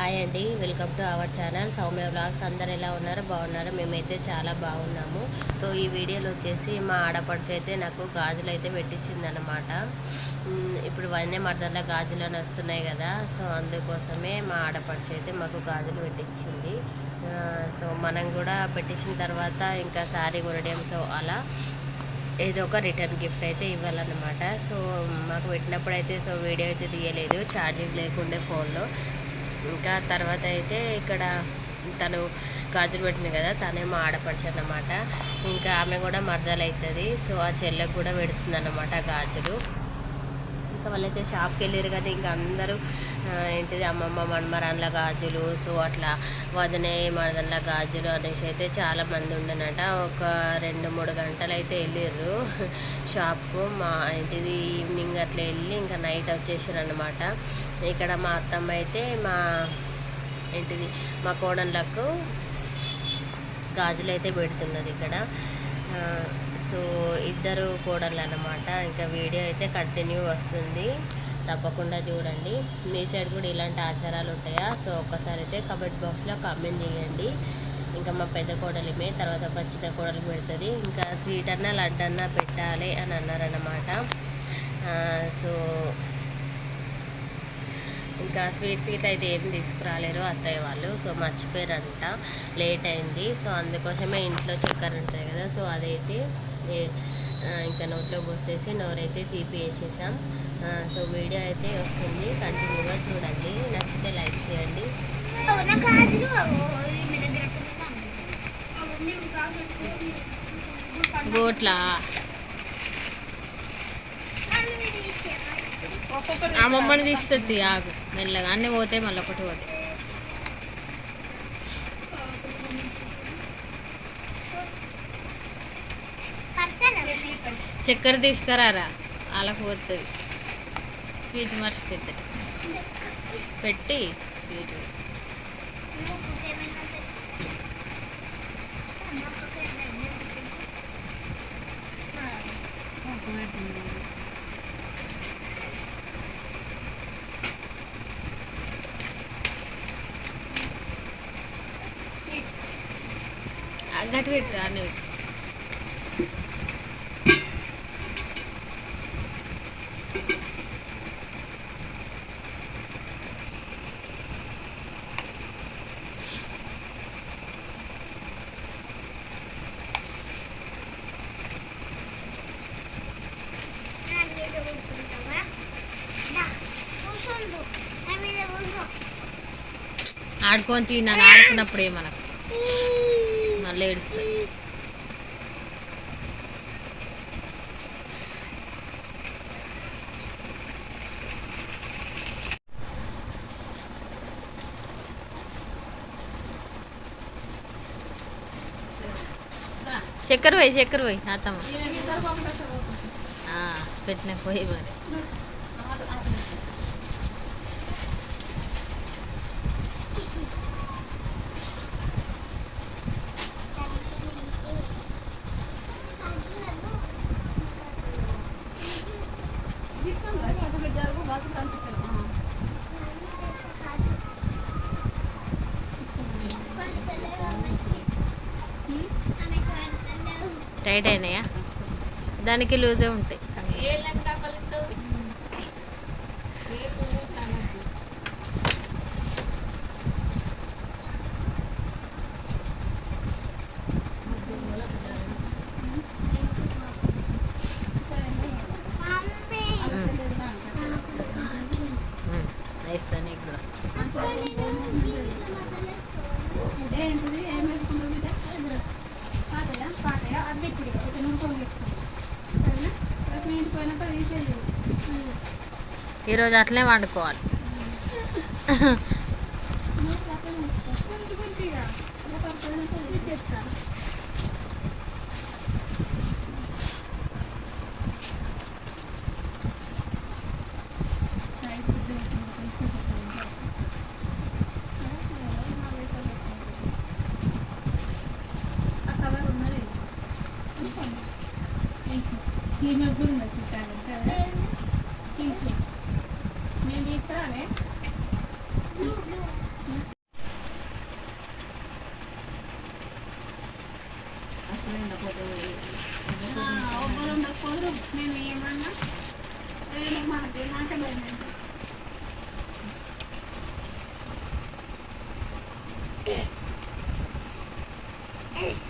Hi అండి welcome to our channel. Soumya blogs అందరు ఎలా ఉన్నారు? బాగున్నారు? మేమైతే చాలా బాగున్నాము. సో ఈ వీడియోలో వచ్చేసి మా ఆడపడుచు అయితే నాకు గాజులు అయితే పెట్టించిందనమాట ఇప్పుడు వన్నే మర్దంలో గాజులు అని వస్తున్నాయి కదా. సో అందుకోసమే మా ఆడపడుచు అయితే మాకు గాజులు పెట్టించింది. సో మనం కూడా పెట్టించిన తర్వాత ఇంకా శారీ కొనడం సో అలా ఏదో ఒక రిటర్న్ గిఫ్ట్ అయితే ఇవ్వాలన్నమాట. సో మాకు పెట్టినప్పుడు అయితే సో వీడియో అయితే తీయలేదు. ఛార్జింగ్ లేకుండే ఫోన్లో. ఇంకా తర్వాత అయితే ఇక్కడ తను గాజులు పెట్టింది కదా తనేమో ఆడపడుచు అన్నమాట. ఇంకా ఆమె కూడా మరదలు అవుతుంది సో ఆ చెల్లెకు కూడా పెడుతుంది అన్నమాట గాజులు. ఇంకా వాళ్ళైతే షాప్కి వెళ్ళారు కానీ ఇంకా అందరూ ఏంటిది అమ్మమ్మ మన్మరాన్ల గాజులు సో అట్లా వదనే మదన్ల గాజులు అనేసి అయితే చాలా మంది ఉండనట. ఒక రెండు మూడు గంటలు అయితే వెళ్ళిర్రు. షాప్కు మా ఏంటిది ఈవినింగ్ అట్లా వెళ్ళి ఇంకా నైట్ వచ్చేసారు అనమాట ఇక్కడ మా అత్తమ్మ అయితే మా ఏంటిది మా కోడళ్ళకు గాజులు అయితే పెడుతున్నది ఇక్కడ. సో ఇద్దరు కోడళ్ళు అనమాట ఇంకా వీడియో అయితే కంటిన్యూ వస్తుంది. తప్పకుండా చూడండి. మీ సైడ్ కూడా ఇలాంటి ఆచారాలు ఉంటాయా? సో ఒక్కసారి అయితే కమెంట్ బాక్స్లో కామెంట్ చేయండి. ఇంకా మా పెద్ద కోడలిమే తర్వాత మా చిన్న కోడలు పెడుతుంది. ఇంకా స్వీట్ అన్న లడ్డు అన్న పెట్టాలి అని అన్నారన్నమాట. సో ఇంకా స్వీట్స్ గిట్లా అయితే ఏం తీసుకురాలేరు అత్తయ్య వాళ్ళు. సో మర్చిపోయారంట. లేట్ అయింది. సో అందుకోసమే ఇంట్లో చక్కెర ఉంటుంది కదా. సో అదైతే ఇంకా నోట్లో పోసేసి నోరైతే తీపి వేసేసాం సో వీడియో అయితే వస్తుంది. కంటిన్యూగా చూడండి. నచ్చితే లైక్ చేయండి. గోట్లా గాజులు అమ్మమ్మని తీస్తుంది ఆగు. మెల్లగా. అన్నీ పోతే మళ్ళీ ఒకటి పోతే. చక్కెర తీసుకురారా? అలా పోతుంది. స్వీట్ మర్చిపోతుంది పెట్టి స్వీట్ గట్టి పెట్టు అన్నీ పెట్టు ఆడుకొని తిన్నాను ఆడుకున్నప్పుడు మనకు మళ్ళీ ఏడుస్తుంది చక్కెర పోయి చక్కెర పోయి అత్తమ్మ ఆ, పెట్టిన పోయి మరి. టైట్ అయినాయా? దానికి లూజే ఉంటాయి ఉమ్, వేస్తాను నీకు కూడా ఏంటిది ఏం వేసుకుంటావు బిడ్డ పాతయా అది ఇప్పుడు ఒక నూనె సరేనా? తీసేది ఈరోజు అట్లనే వండుకోవాలి. हे मी गुरु नक्की चालेल तर ठीक आहे मेहंदी इतर आले అసలు ఒబ్బరు ఉండకపోదు మేము ఏమన్నా మనకి నాటలేదు Hey!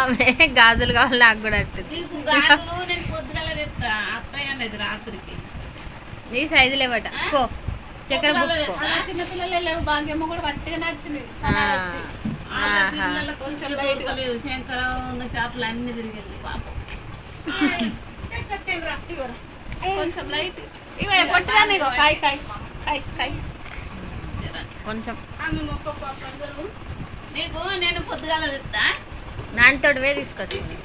ఆమె గాజులు కావాలి నాకు కూడా రాత్రికి. నీ సైజు లేవట. పో. చక్కెర బుక్ చిన్నపిల్లలే లేవు. భాగ్యమ్మ కూడా పట్టిగా నచ్చింది. కొంచెం లేదు శంకర ఉన్న షాపులు అన్ని తిరిగింది. పాపం. కొంచెం లైట్. ఇవే పొట్టిదాన్ని ఇగో కాయ్ కాయ్ కాయ్ కాయ్. కొంచెం. ఆమె మొక్క పండుగలు నీకు నేను పొద్దుగాల తెస్తా నాన్నతోటివే తీసుకొచ్చింది